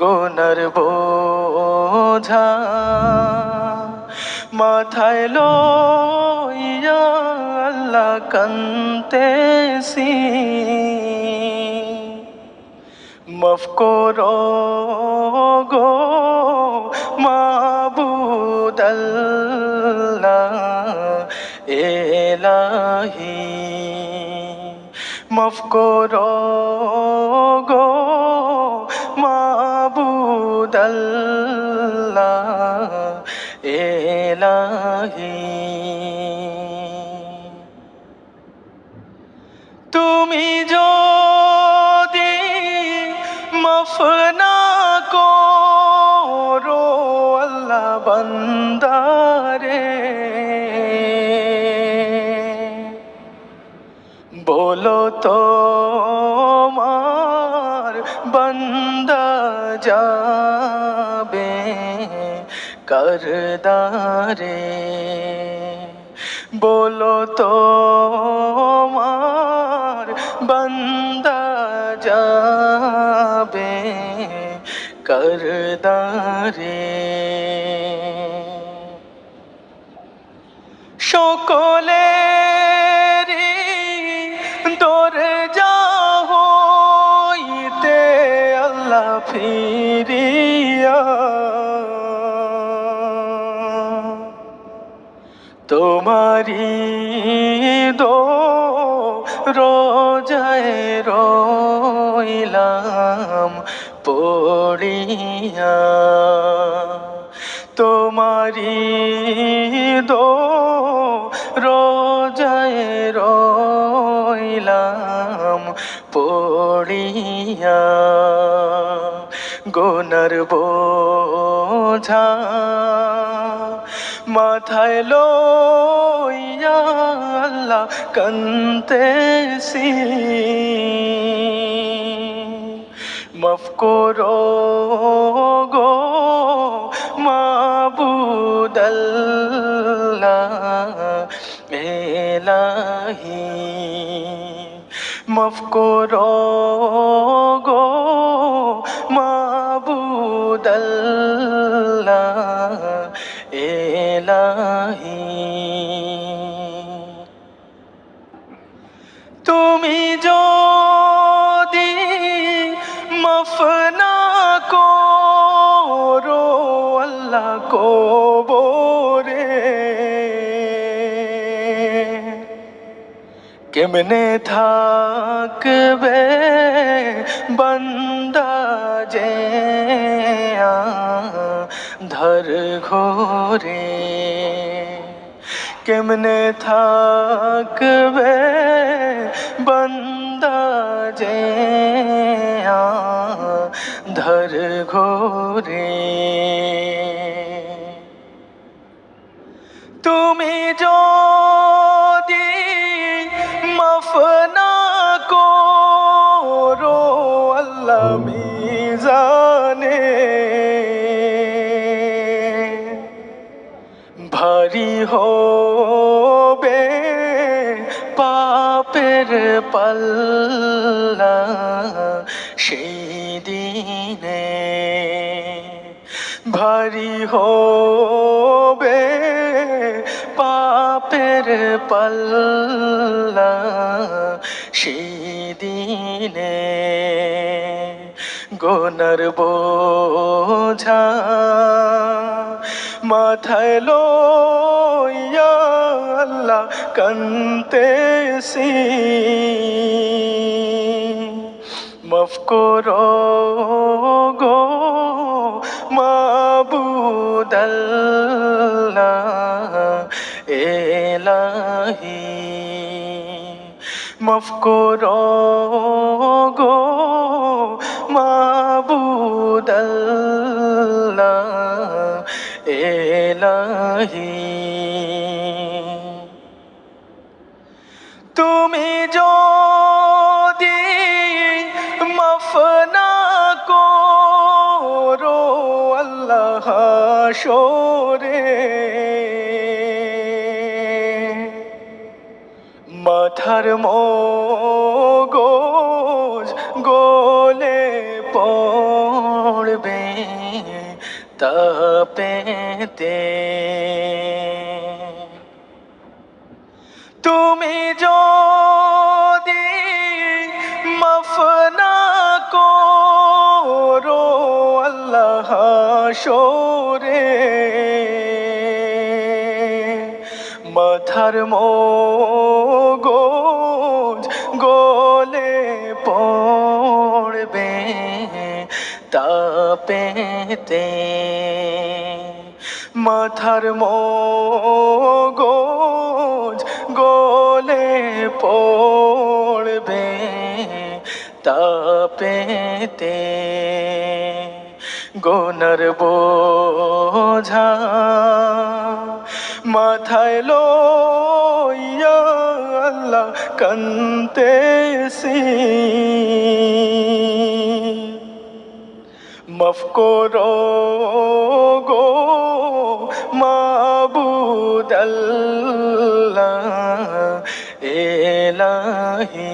গোনার বোঝা। মাথায় লইয়া আল্লাহ কান্তেছি মাফ করো গো এলাহি। মাফ করো গো মাবুদাল্লাহ এলাহি। তুমি যদি মাফ না করো আল্লাহ বন্দারে বন্দা যাবে করদারে বলো তো মার বন্দা যাবে করদারে সকলেরই তোমারি দো রোজায় রইলাম পড়িয়া। তোমারি দো রোজায় রইলাম পড়িয়া। গোনার বোঝা মাথায় লইয়া আল্লাহ কান্তেছি মাফ করো গো মাবুদাল্লাহ এলাহি। মাফ করো গো মাবুদাল্লাহ এলাহি। তুমি যদি মাফ না করো আল্লাহ কবরে কেমনে থাকবে বন্দা যে ধর ঘোরে কেমনে থাকবে বন্দা যে ধর ঘোরে তুমি যদি পাল্লা সেই দিনে ভারী হবে পাপের পাল্লা সেই দিনে গোনার বোঝা মাথায় লইয়া আল্লাহ কান্তেছি মাফ করো গো মাবুদাল্লাহ এলাহি মাফ করো গো মাবুদাল্লাহ তুমি যদি মাফ না করো আল্লাহ সরে মাথার মগজ তাপেতে তুমি যদি মাফ না করো আল্লাহ শোরে মাথার মোগোজ গলে পড়বে তাপেতে মাথার মোগোজ গলে পড়বে তাপেতে। গোনর বোঝা মাথায় লইয়া আল্লাহ কান্তেছি। মাফ করো গো আল্লাহ এলাহি